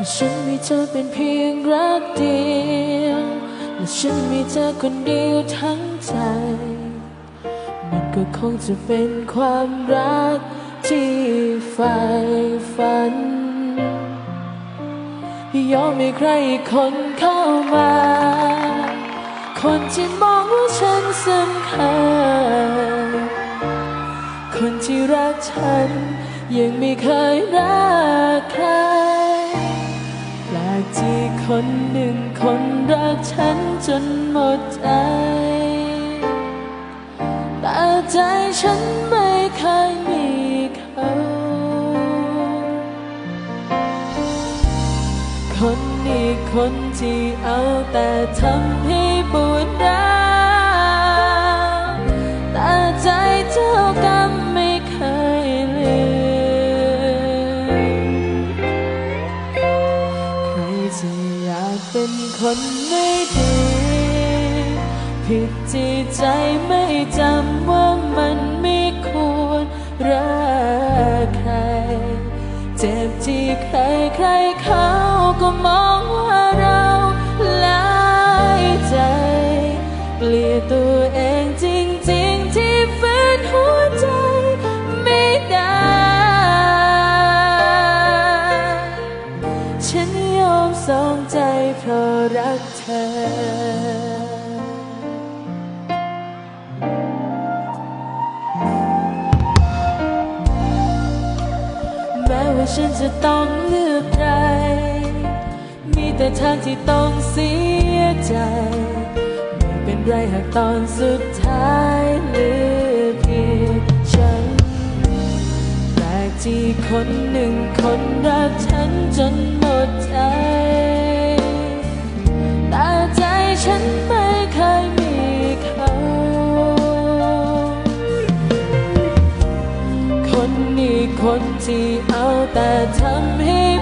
ถ้าฉันมีเธอเป็นเพียงรักเดียวและฉันมีเธอคนเดียวทั้งใจ มันก็คงจะเป็นความรักที่ใฝ่ฝัน ยอมให้ใครคนเข้ามา คนที่มองว่าฉันสำคัญ คนที่รักฉันยังไม่เคยรักใคร คนหนึ่งคนรักฉันจนหมดใจ แต่ใจฉันไม่เคยมีเขาคนนี้คนที่เอาแต่ทำให้ปวดร้าว จะอยากเป็นคนไม่ดี ผิดที่ใจไม่จำว่ามันไม่ควรรักใคร เจ็บที่ใครใครเขาก็มองว่าเราหลายใจ เปลี่ยนตัวเอง รักเธอแม้ว่าฉันจะต้องเลือกใคร มีแต่ทางที่ต้องเสียใจ ไม่เป็นไรหากตอนสุดท้ายเหลือเพียงฉันแปลกที่คนหนึ่งคนรักฉันจนหมดใจ คนที่เอาแต่ทำให้